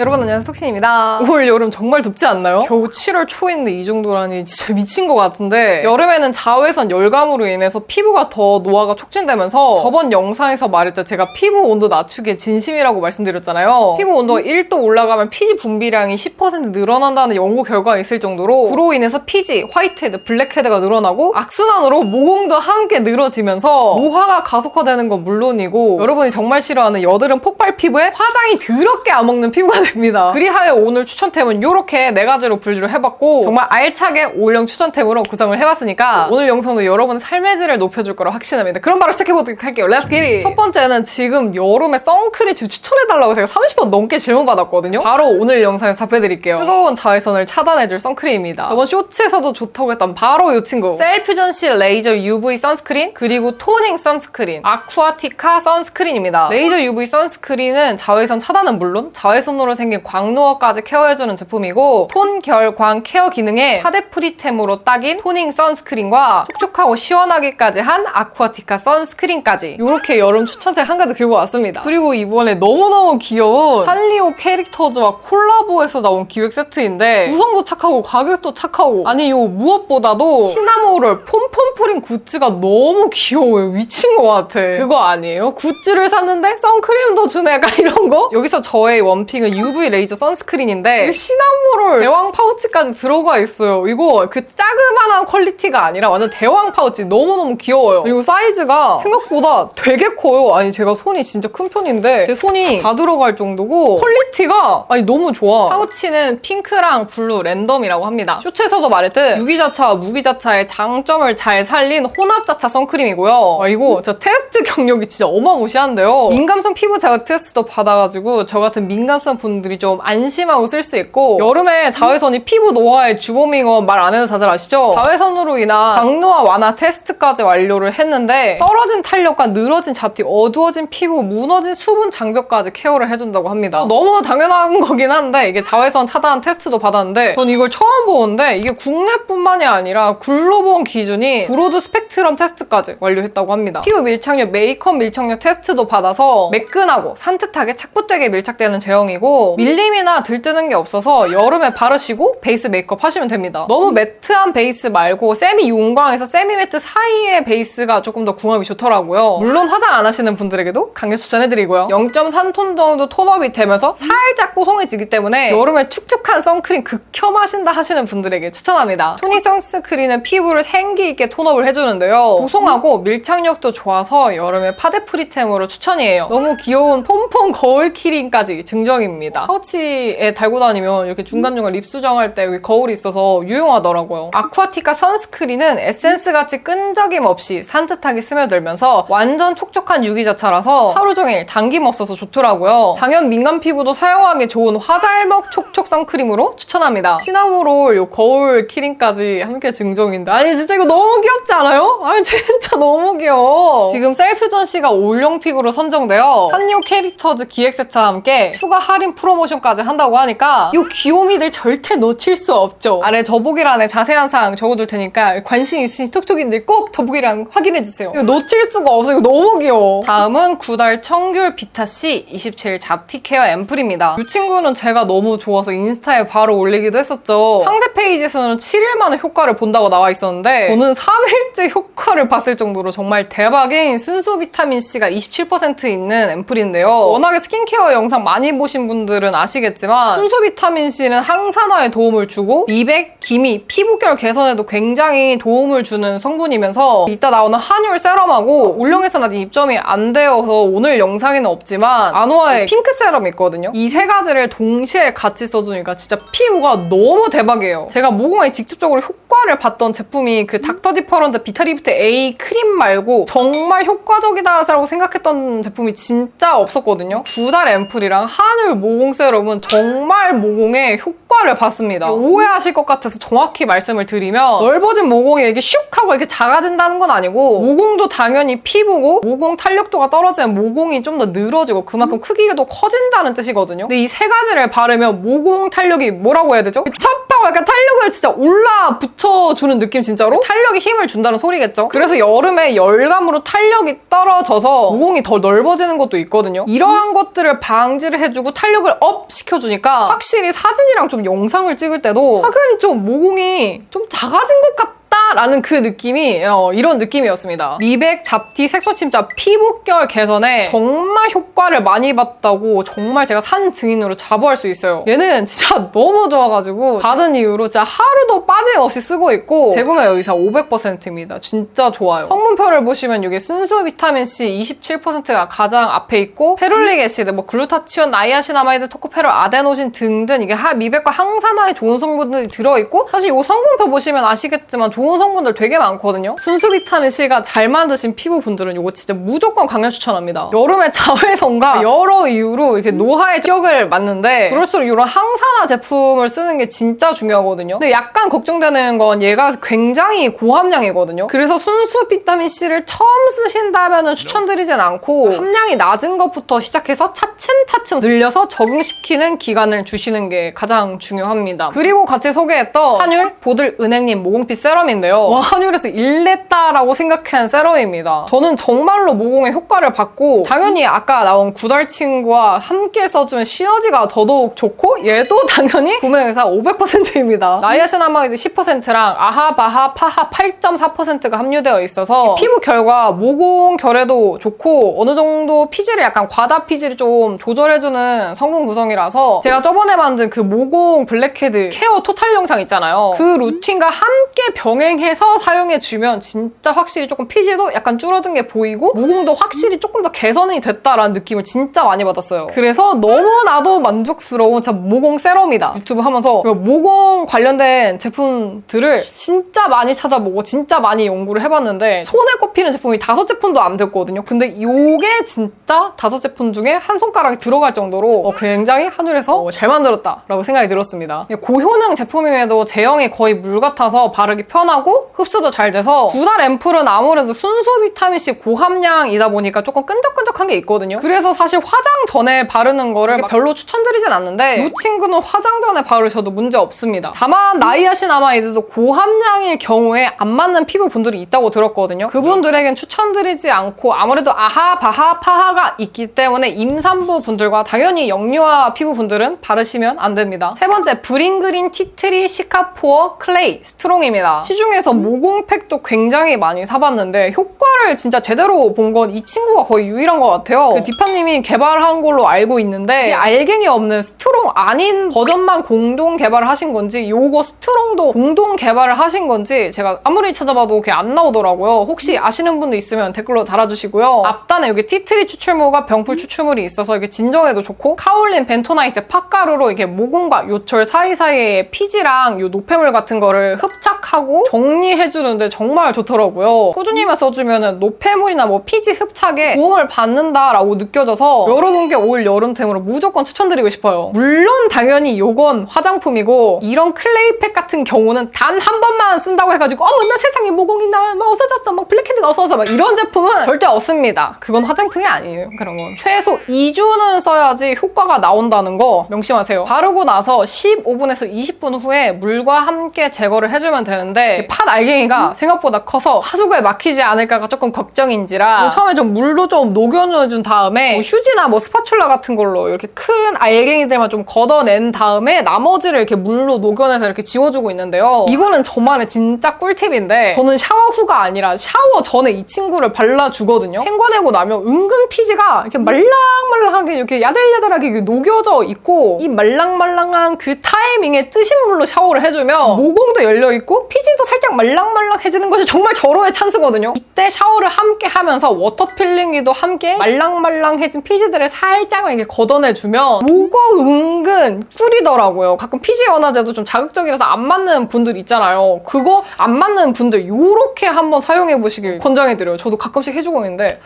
여러분 안녕하세요 톡신입니다. 올 여름 정말 덥지 않나요? 겨우 7월 초인데 이 정도라니 진짜 미친 것 같은데 여름에는 자외선 열감으로 인해서 피부가 더 노화가 촉진되면서 저번 영상에서 말했죠 제가 피부 온도 낮추기에 진심이라고 말씀드렸잖아요. 피부 온도가 1도 올라가면 피지 분비량이 10% 늘어난다는 연구 결과가 있을 정도로 그로 인해서 피지, 화이트헤드, 블랙헤드가 늘어나고 악순환으로 모공도 함께 늘어지면서 노화가 가속화되는 건 물론이고 여러분이 정말 싫어하는 여드름 폭발 피부에 화장이 더럽게 안 먹는 피부가 됩니다. 그리하여 오늘 추천템은 이렇게 네 가지로 분류를 해봤고 정말 알차게 올영 추천템으로 구성을 해봤으니까 오늘 영상도 여러분의 삶의 질을 높여줄 거라 확신합니다. 그럼 바로 시작해보도록 할게요. Get it! 첫 번째는 지금 여름에 선크림 추천해달라고 제가 30번 넘게 질문 받았거든요. 바로 오늘 영상에서 답해드릴게요. 뜨거운 자외선을 차단해줄 선크림입니다. 저번 쇼츠에서도 좋다고 했던 바로 이 친구. 셀퓨전 시 레이저 UV 선스크린 그리고 토닝 선스크린 아쿠아티카 선스크린입니다. 레이저 UV 선스크린은 자외선 차단은 물론 자외선으로 생긴 광노화까지 케어해주는 제품이고 톤, 결, 광 케어 기능에 파데 프리템으로 딱인 토닝 선스크린과 촉촉하고 시원하게까지 한 아쿠아티카 선스크린까지 이렇게 여름 추천책 한가득 들고 왔습니다. 그리고 이번에 너무너무 귀여운 산리오 캐릭터즈와 콜라보해서 나온 기획 세트인데 구성도 착하고 가격도 착하고 아니 요 무엇보다도 시나모롤 폼폼프린 굿즈가 너무 귀여워요. 미친 것 같아. 그거 아니에요? 굿즈를 샀는데 선크림도 주네 약간 이런 거? 여기서 저의 원픽은 UV 레이저 선스크린인데 시나모롤 대왕 파우치까지 들어가 있어요. 이거 그 짜그만한 퀄리티가 아니라 완전 대왕 파우치 너무너무 귀여워요. 그리고 사이즈가 생각보다 되게 커요. 아니 제가 손이 진짜 큰 편인데 제 손이 다 들어갈 정도고 퀄리티가 아니 너무 좋아. 파우치는 핑크랑 블루 랜덤이라고 합니다. 쇼츠에서도 말했듯 유기자차와 무기자차의 장점을 잘 살린 혼합자차 선크림이고요. 아, 이거 진짜 테스트 경력이 진짜 어마무시한데요. 민감성 피부 자극 테스트도 받아가지고 저 같은 민감성 분들 이 좀 안심하고 쓸 수 있고 여름에 자외선이 피부 노화의 주범인 건 말 안 해도 다들 아시죠? 자외선으로 인한 강노화 완화 테스트까지 완료를 했는데 떨어진 탄력과 늘어진 잡티, 어두워진 피부, 무너진 수분 장벽까지 케어를 해준다고 합니다. 너무 당연한 거긴 한데 이게 자외선 차단 테스트도 받았는데 전 이걸 처음 보는데 이게 국내뿐만이 아니라 글로벌 기준이 브로드 스펙트럼 테스트까지 완료했다고 합니다. 피부 밀착력, 메이크업 밀착력 테스트도 받아서 매끈하고 산뜻하게 착붙되게 밀착되는 제형이고 밀림이나 들뜨는 게 없어서 여름에 바르시고 베이스 메이크업 하시면 됩니다. 너무 매트한 베이스 말고 세미 용광에서 세미 매트 사이의 베이스가 조금 더 궁합이 좋더라고요. 물론 화장 안 하시는 분들에게도 강력 추천해드리고요. 0.3톤 정도 톤업이 되면서 살짝 뽀송해지기 때문에 여름에 축축한 선크림 극혐하신다 하시는 분들에게 추천합니다. 토닉 선스크린은 피부를 생기 있게 톤업을 해주는데요. 보송하고 밀착력도 좋아서 여름에 파데프리템으로 추천이에요. 너무 귀여운 폼폼 거울 키링까지 증정입니다. 파우치에 달고 다니면 이렇게 중간중간 립 수정할 때 여기 거울이 있어서 유용하더라고요. 아쿠아티카 선스크린은 에센스 같이 끈적임 없이 산뜻하게 스며들면서 완전 촉촉한 유기자차라서 하루 종일 당김 없어서 좋더라고요. 당연 민감 피부도 사용하기 좋은 화잘먹 촉촉 선크림으로 추천합니다. 시나모롤 요 거울 키링까지 함께 증정인데 아니 진짜 이거 너무 귀엽지 않아요? 아니 진짜 너무 귀여워. 지금 셀프전 씨가 올영 픽으로 선정되어 산리오 캐릭터즈 기획세트와 함께 추가 할인 프로 모션까지 한다고 하니까 이 귀요미들 절대 놓칠 수 없죠. 아래 더보기란에 자세한 사항 적어둘 테니까 관심 있으신 톡톡인들 꼭 더보기란 확인해주세요. 이거 놓칠 수가 없어. 이거 너무 귀여워. 다음은 구달 청귤 비타C 27 잡티 케어 앰플입니다. 이 친구는 제가 너무 좋아서 인스타에 바로 올리기도 했었죠. 상세 페이지에서는 7일 만에 효과를 본다고 나와 있었는데 저는 3일째 효과를 봤을 정도로 정말 대박인 순수 비타민C가 27% 있는 앰플인데요. 워낙에 스킨케어 영상 많이 보신 분들 은 아시겠지만 순수 비타민C는 항산화에 도움을 주고 미백, 기미, 피부결 개선에도 굉장히 도움을 주는 성분이면서 이따 나오는 한율 세럼하고 올영에서 아직 입점이 안 되어서 오늘 영상에는 없지만 아노아의 핑크 세럼이 있거든요. 이 세 가지를 동시에 같이 써주니까 진짜 피부가 너무 대박이에요. 제가 모공에 직접적으로 효과를 봤던 제품이 그 닥터 디퍼런트 비타리프트 A 크림 말고 정말 효과적이다라고 생각했던 제품이 진짜 없었거든요. 두 달 앰플이랑 한율 모공 세럼은 정말 모공에 효과를 봤습니다. 오해하실 것 같아서 정확히 말씀을 드리면 넓어진 모공이 이렇게 슉 하고 이렇게 작아진다는 건 아니고 모공도 당연히 피부고 모공 탄력도가 떨어지면 모공이 좀 더 늘어지고 그만큼 크기가 더 커진다는 뜻이거든요. 근데 이 세 가지를 바르면 모공 탄력이 뭐라고 해야 되죠? 첩하고 약간 탄력을 진짜 올라 붙여주는 느낌 진짜로? 탄력이 힘을 준다는 소리겠죠? 그래서 여름에 열감으로 탄력이 떨어져서 모공이 더 넓어지는 것도 있거든요. 이러한 것들을 방지를 해주고 탄력을 업 시켜주니까 확실히 사진이랑 좀 영상을 찍을 때도 확연히 좀 모공이 좀 작아진 것 같다. 라는 그 느낌이 어, 이런 느낌이었습니다. 미백, 잡티, 색소 침자, 피부결 개선에 정말 효과를 많이 봤다고 정말 제가 산 증인으로 자부할 수 있어요. 얘는 진짜 너무 좋아가지고 받은 이후로 진짜 하루도 빠짐없이 쓰고 있고 재구매 의사 500%입니다. 진짜 좋아요. 성분표를 보시면 여기 순수 비타민 C 27%가 가장 앞에 있고 페룰릭 애시드, 뭐 글루타치온, 나이아신아마이드, 토코페롤, 아데노신 등등 이게 하- 미백과 항산화에 좋은 성분들이 들어있고 사실 이 성분표 보시면 아시겠지만 좋은 성분들 되게 많거든요. 순수 비타민 C가 잘 만드신 피부분들은 이거 진짜 무조건 강력 추천합니다. 여름에 자외선과 여러 이유로 이렇게 노화의 적을 맞는데 그럴수록 이런 항산화 제품을 쓰는 게 진짜 중요하거든요. 근데 약간 걱정되는 건 얘가 굉장히 고함량이거든요. 그래서 순수 비타민 C를 처음 쓰신다면 추천드리진 않고 함량이 낮은 것부터 시작해서 차츰차츰 늘려서 적응시키는 기간을 주시는 게 가장 중요합니다. 그리고 같이 소개했던 한율 보들 은행님 모공피 세럼 인데요. 와 한율에서 일냈다라고 생각한 세럼입니다. 저는 정말로 모공에 효과를 받고 당연히 아까 나온 구달 친구와 함께 써준 시너지가 더더욱 좋고 얘도 당연히 구매회사 500%입니다. 나이아신아마이드 10%랑 아하 바하 파하 8.4%가 함유되어 있어서 피부 결과 모공 결에도 좋고 어느 정도 피지를 약간 과다 피지를 좀 조절해주는 성분 구성이라서 제가 저번에 만든 그 모공 블랙헤드 케어 토탈 영상 있잖아요. 그 루틴과 함께 병 행해서 사용해주면 진짜 확실히 조금 피지도 약간 줄어든 게 보이고 모공도 확실히 조금 더 개선이 됐다라는 느낌을 진짜 많이 받았어요. 그래서 너무나도 만족스러운 진짜 모공 세럼이다. 유튜브 하면서 모공 관련된 제품들을 진짜 많이 찾아보고 진짜 많이 연구를 해봤는데 손에 꼽히는 제품이 다섯 제품도 안 됐거든요. 근데 이게 진짜 다섯 제품 중에 한 손가락이 들어갈 정도로 어, 굉장히 한율에서 어, 잘 만들었다라고 생각이 들었습니다. 고효능 제품임에도 제형이 거의 물 같아서 바르기 편 하고 흡수도 잘 돼서 구달 앰플은 아무래도 순수 비타민C 고함량이다 보니까 조금 끈적끈적한 게 있거든요. 그래서 사실 화장 전에 바르는 거를 막 별로 추천드리진 않는데 이 친구는 화장 전에 바르셔도 문제 없습니다. 다만 나이아신아마이드도 고함량일 경우에 안 맞는 피부 분들이 있다고 들었거든요. 그분들에겐 추천드리지 않고 아무래도 아하, 바하, 파하가 있기 때문에 임산부 분들과 당연히 영유아 피부 분들은 바르시면 안 됩니다. 세 번째 브링그린 티트리 시카포어 클레이 스트롱입니다. 시중에서 모공팩도 굉장히 많이 사봤는데 효과를 진짜 제대로 본 건 이 친구가 거의 유일한 것 같아요. 그 디파님이 개발한 걸로 알고 있는데 이 알갱이 없는 스트롱 아닌 버전만 공동 개발을 하신 건지 요거 스트롱도 공동 개발을 하신 건지 제가 아무리 찾아봐도 그게 안 나오더라고요. 혹시 아시는 분도 있으면 댓글로 달아주시고요. 앞단에 여기 티트리 추출물과 병풀 추출물이 있어서 이게 진정에도 좋고 카올린, 벤토나이트, 팥가루로 이게 모공과 요철 사이사이에 피지랑 요 노폐물 같은 거를 흡착하고 정리해주는데 정말 좋더라고요. 꾸준히만 써주면 노폐물이나 뭐 피지 흡착에 도움을 받는다라고 느껴져서 여러분께 올 여름템으로 무조건 추천드리고 싶어요. 물론 당연히 요건 화장품이고 이런 클레이팩 같은 경우는 단 한 번만 쓴다고 해가지고 어머 나 세상에 모공이 나 막 없어졌어 막 블랙헤드가 없어서 막 이런 제품은 절대 없습니다. 그건 화장품이 아니에요. 그런 건 최소 2주는 써야지 효과가 나온다는 거 명심하세요. 바르고 나서 15분에서 20분 후에 물과 함께 제거를 해주면 되는데 팥 알갱이가 생각보다 커서 하수구에 막히지 않을까가 조금 걱정인지라 처음에 좀 물로 좀 녹여준 다음에 뭐 휴지나 뭐 스파츌라 같은 걸로 이렇게 큰 알갱이들만 좀 걷어낸 다음에 나머지를 이렇게 물로 녹여내서 이렇게 지워주고 있는데요. 이거는 저만의 진짜 꿀팁인데 저는 샤워 후가 아니라 샤워 전에 이 친구를 발라주거든요. 헹궈내고 나면 은근 피지가 이렇게 말랑말랑하게 이렇게 야들야들하게 이렇게 녹여져 있고 이 말랑말랑한 그 타이밍에 뜨신 물로 샤워를 해주면 모공도 열려있고 피지도 살짝 말랑말랑해지는 것이 정말 절호의 찬스거든요. 이때 샤워를 함께 하면서 워터 필링기도 함께 말랑말랑해진 피지들을 살짝 이렇게 걷어내주면 모공 은근 꿀이더라고요. 가끔 피지 연화제도 좀 자극적이라서 안 맞는 분들 있잖아요. 그거 안 맞는 분들 요렇게 한번 사용해 보시길 권장해드려요. 저도 가끔씩 해주고 있는데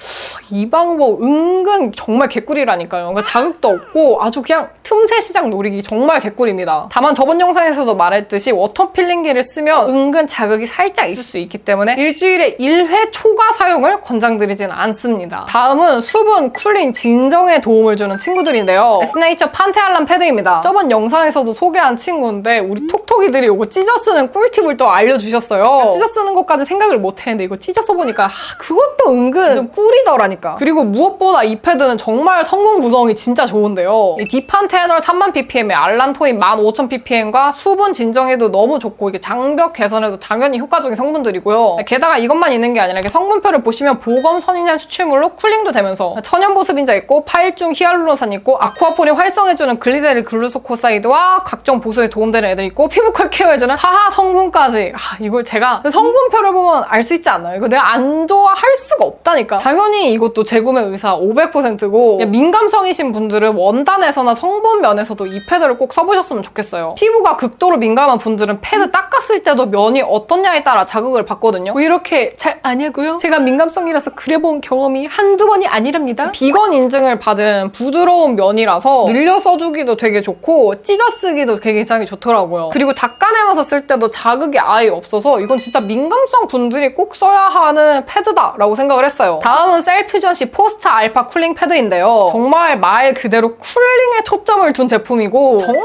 이 방법 은근 정말 개꿀이라니까요. 그러니까 자극도 없고 아주 그냥 틈새 시장 노리기 정말 개꿀입니다. 다만 저번 영상에서도 말했듯이 워터 필링기를 쓰면 은근 자극이 살짝 있을 수 있기 때문에 일주일에 1회 초과 사용을 권장드리진 않습니다. 다음은 수분, 쿨링, 진정에 도움을 주는 친구들인데요. 에스네이처 판테알람 패드입니다. 저번 영상에서도 소개한 친구인데 우리 톡톡이들이 이거 찢어 쓰는 꿀팁을 또 알려주셨어요. 찢어 쓰는 것까지 생각을 못했는데 이거 찢어 써보니까 아, 그것도 은근 좀 꿀이더라니까. 그리고 무엇보다 이 패드는 정말 성분 구성이 진짜 좋은데요. 이 디판테놀 3만 ppm에 알란토인 15,000ppm과 수분 진정에도 너무 좋고 이게 장벽 개선에도 당연히 효과적인 성분들이고요. 게다가 이것만 있는 게 아니라 이렇게 성분표를 보시면 보검 선인장 추출물로 쿨링도 되면서 천연 보습인자 있고 파일중 히알루론산 있고 아쿠아폴이 활성해주는 글리세릴 글루코사이드와 각종 보습에 도움되는 애들 있고 피부컬 케어해주는 하하 성분까지 아, 이걸 제가 성분표를 보면 알 수 있지 않나요? 이거 내가 안 좋아할 수가 없다니까 당연히 이것도 재구매 의사 500%고 민감성이신 분들은 원단에서나 성분 면에서도 이 패드를 꼭 써보셨으면 좋겠어요 피부가 극도로 민감한 분들은 패드 닦았을 때도 면이 어떻냐에 따라 자극을 받거든요. 왜 이렇게 잘 아냐고요? 제가 민감성이라서 그래본 경험이 한두 번이 아니랍니다. 비건 인증을 받은 부드러운 면이라서 늘려 써주기도 되게 좋고 찢어 쓰기도 굉장히 좋더라고요. 그리고 닦아내면서 쓸 때도 자극이 아예 없어서 이건 진짜 민감성 분들이 꼭 써야 하는 패드다라고 생각을 했어요. 다음은 셀퓨전시 포스타 알파 쿨링 패드인데요. 정말 말 그대로 쿨링에 초점을 둔 제품이고 정말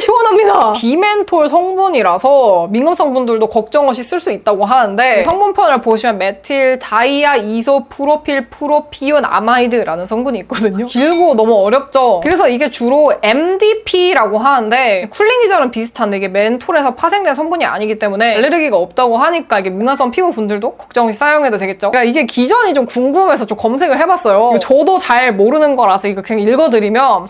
시원합니다. 비멘톨 성분이라서 민감성 분들도 걱정 없이 쓸 수 있다고 하는데 성분편을 보시면 메틸, 다이아, 이소, 프로필, 프로피온, 아마이드라는 성분이 있거든요. 길고 너무 어렵죠? 그래서 이게 주로 MDP라고 하는데 쿨링 기절은 비슷한데 이게 멘톨에서 파생된 성분이 아니기 때문에 알레르기가 없다고 하니까 이게 민감성 피부 분들도 걱정 없이 사용해도 되겠죠? 그러니까 이게 기전이 좀 궁금해서 좀 검색을 해봤어요. 이거 저도 잘 모르는 거라서 이거 그냥 읽어드리면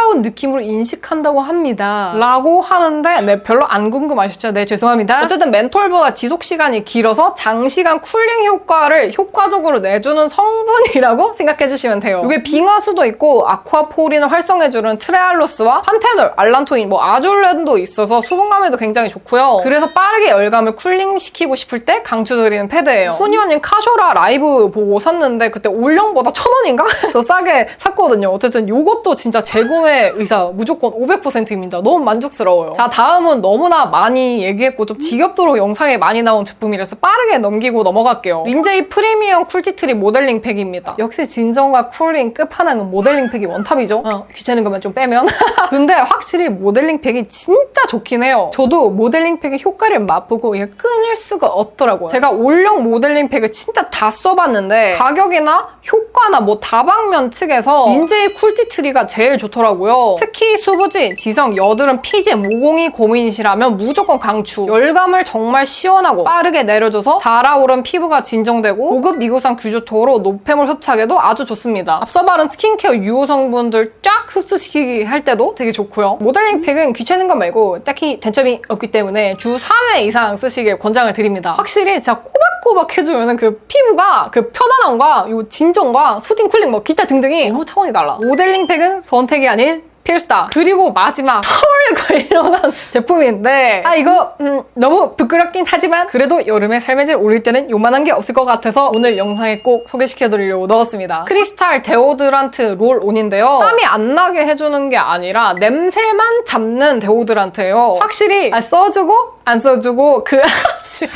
차가운 느낌으로 인식한다고 합니다. 라고 하는데 네 별로 안 궁금하시죠? 네 죄송합니다. 어쨌든 멘톨보다 지속 시간이 길어서 장시간 쿨링 효과를 효과적으로 내주는 성분이라고 생각해 주시면 돼요. 이게 빙하수도 있고 아쿠아포린을 활성해주는 트레알로스와 판테놀, 알란토인, 뭐 아줄렌도 있어서 수분감에도 굉장히 좋고요. 그래서 빠르게 열감을 쿨링시키고 싶을 때 강추드리는 패드예요. 후니오님 카쇼라 라이브 보고 샀는데 그때 올영보다 천 원인가? 더 싸게 샀거든요. 어쨌든 이것도 진짜 재구매 의사 무조건 500%입니다. 너무 만족스러워요. 자 다음은 너무나 많이 얘기했고 좀 지겹도록 영상에 많이 나온 제품이라서 빠르게 넘기고 넘어갈게요. 린제이 프리미엄 쿨티트리 모델링 팩입니다. 역시 진정과 쿨링 끝판왕은 모델링 팩이 원탑이죠. 어, 귀찮은 것만 좀 빼면. 근데 확실히 모델링 팩이 진짜 좋긴 해요. 저도 모델링 팩의 효과를 맛보고 이게 끊을 수가 없더라고요. 제가 올영 모델링 팩을 진짜 다 써봤는데 가격이나 효과나 뭐 다방면 측에서 린제이 쿨티트리가 제일 좋더라고요. 특히 수부지, 지성, 여드름, 피지, 모공이 고민이시라면 무조건 강추. 열감을 정말 시원하고 빠르게 내려줘서 달아오른 피부가 진정되고 고급 미국산 규조토로 노폐물 흡착에도 아주 좋습니다. 앞서 바른 스킨케어 유효 성분들 쫙 흡수시키기 할 때도 되게 좋고요. 모델링 팩은 귀찮은 것 말고 딱히 단점이 없기 때문에 주 3회 이상 쓰시길 권장을 드립니다. 확실히 진짜 꼬박꼬박 해주면 그 피부가 그 편안함과 요 진정과 수딩 쿨링 뭐 기타 등등이 너무 차원이 달라. 모델링 팩은 선택이 아닌 필수다. 그리고 마지막 털 관련한 제품인데 아 이거 음, 너무 부끄럽긴 하지만 그래도 여름에 삶의 질 올릴 때는 요만한 게 없을 것 같아서 오늘 영상에 꼭 소개시켜드리려고 넣었습니다. 크리스탈 데오드란트 롤온인데요. 땀이 안 나게 해주는 게 아니라 냄새만 잡는 데오드란트예요. 확실히 아, 써주고 안 써주고 그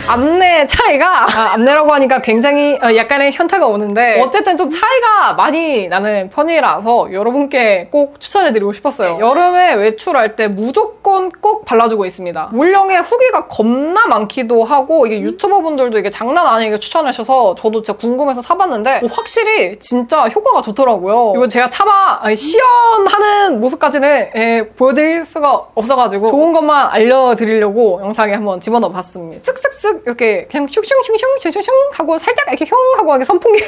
앞내 차이가 아, 앞내라고 하니까 굉장히 어, 약간의 현타가 오는데 어쨌든 좀 차이가 많이 나는 편이라서 여러분께 꼭 추천해드리고 싶었어요. 여름에 외출할 때 무조건 꼭 발라주고 있습니다. 물량에 후기가 겁나 많기도 하고 이게 유튜버 분들도 이게 장난 아니게 추천하셔서 저도 진짜 궁금해서 사봤는데 뭐 확실히 진짜 효과가 좋더라고요. 이거 제가 차마 아니, 시연하는 모습까지는 예, 보여드릴 수가 없어가지고 좋은 것만 알려드리려고 영상 에 한번 집어넣어 봤습니다. 쓱쓱쓱 이렇게 그냥 슝슝슝슝 슝슝슝 하고 살짝 이렇게 흉 하고 하게 선풍기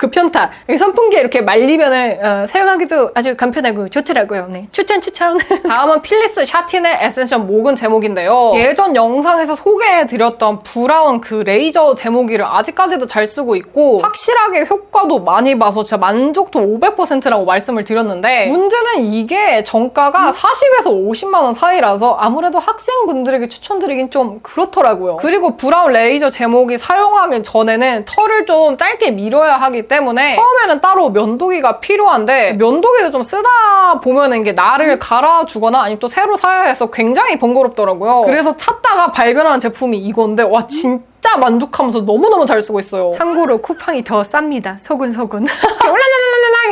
급편타 이 선풍기 이렇게 말리면은 어, 사용하기도 아주 간편하고 좋더라고요. 네 추천 추천. 다음은 필리스 샤티넬 에센셜 모근 제목인데요. 예전 영상에서 소개해드렸던 브라운 그 레이저 제목이를 아직까지도 잘 쓰고 있고 확실하게 효과도 많이 봐서 진짜 만족도 500%라고 말씀을 드렸는데 문제는 이게 정가가 40에서 50만 원 사이라서 아무래도 학생분들에게 추천드리 긴 좀 그렇더라고요. 그리고 브라운 레이저 제목이 사용하기 전에는 털을 좀 짧게 밀어야 하기 때문에 처음에는 따로 면도기가 필요한데 면도기도 좀 쓰다 보면은 이게 날을 갈아주거나 아니면 또 새로 사야 해서 굉장히 번거롭더라고요. 그래서 찾다가 발견한 제품이 이건데 와 진짜 진짜 만족하면서 너무너무 잘 쓰고 있어요. 참고로 쿠팡이 더 쌉니다. 소근소근.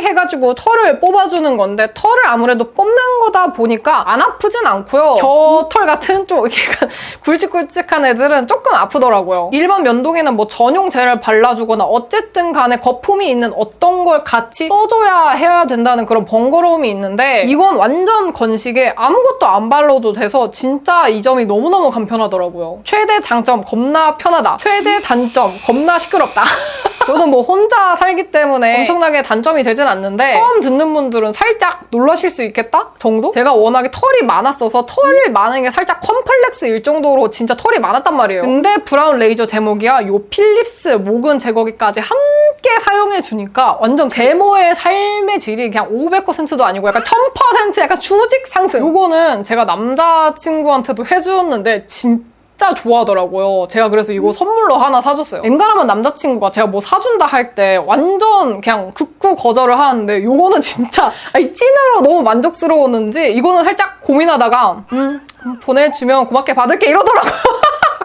해가지고 털을 뽑아주는 건데 털을 아무래도 뽑는 거다 보니까 안 아프진 않고요. 겨털 같은 좀 약간 굵직굵직한 애들은 조금 아프더라고요. 일반 면도기는 뭐 전용 젤을 발라주거나 어쨌든 간에 거품이 있는 어떤 걸 같이 써줘야 해야 된다는 그런 번거로움이 있는데 이건 완전 건식에 아무것도 안 발라도 돼서 진짜 이 점이 너무너무 간편하더라고요. 최대 장점 겁나 편하다. 최대 단점 겁나 시끄럽다. 저는 뭐 혼자 살기 때문에 엄청나게 단점이 되진 않는데 처음 듣는 분들은 살짝 놀라실 수 있겠다 정도? 제가 워낙에 털이 많았어서 털이 많은 게 살짝 컴플렉스일 정도로 진짜 털이 많았단 말이에요. 근데 브라운 레이저 제목이야 요 필립스 모근 제거기까지 함께 사용해 주니까 완전 제모의 삶의 질이 그냥 500%도 아니고 약간 1000% 약간 주직 상승. 요거는 제가 남자친구한테도 해주었는데 진짜 진짜 좋아하더라고요. 제가 그래서 이거 선물로 하나 사줬어요. 엔간하면 남자친구가 제가 뭐 사준다 할 때 완전 그냥 극구 거절을 하는데 요거는 진짜 아니 찐으로 너무 만족스러웠는지 이거는 살짝 고민하다가 음 보내주면 고맙게 받을게 이러더라고요.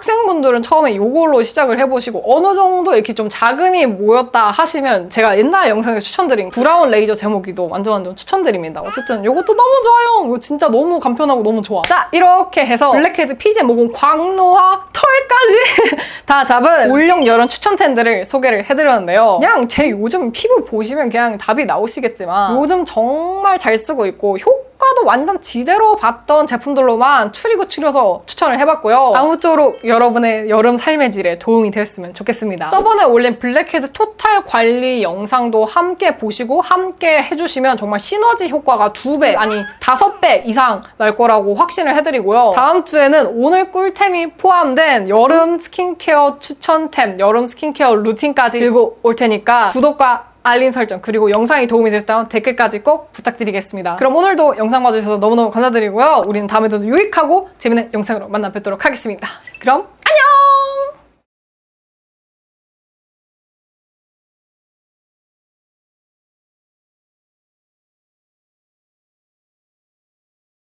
학생분들은 처음에 이걸로 시작을 해보시고 어느 정도 이렇게 좀 자금이 모였다 하시면 제가 옛날 영상에 추천드린 브라운 레이저 제목이도 완전 완전 추천드립니다. 어쨌든 이것도 너무 좋아요. 이거 진짜 너무 간편하고 너무 좋아. 자 이렇게 해서 블랙헤드 피제 모공 광노와 털까지 다 잡은 올용 여름 추천템들을 소개를 해드렸는데요. 그냥 제 요즘 피부 보시면 그냥 답이 나오시겠지만 요즘 정말 잘 쓰고 있고 효 과도 완전 지대로 봤던 제품들로만 추리고 추려서 추천을 해봤고요. 아무쪼록 여러분의 여름 삶의 질에 도움이 되었으면 좋겠습니다. 저번에 올린 블랙헤드 토탈 관리 영상도 함께 보시고 함께 해주시면 정말 시너지 효과가 두 배 아니 다섯 배 이상 날 거라고 확신을 해드리고요. 다음 주에는 오늘 꿀템이 포함된 여름 스킨케어 추천템, 여름 스킨케어 루틴까지 들고 올 테니까 구독과 알림 설정 그리고 영상이 도움이 되셨다면 댓글까지 꼭 부탁드리겠습니다. 그럼 오늘도 영상 봐주셔서 너무너무 감사드리고요. 우리는 다음에도 유익하고 재밌는 영상으로 만나 뵙도록 하겠습니다. 그럼 안녕!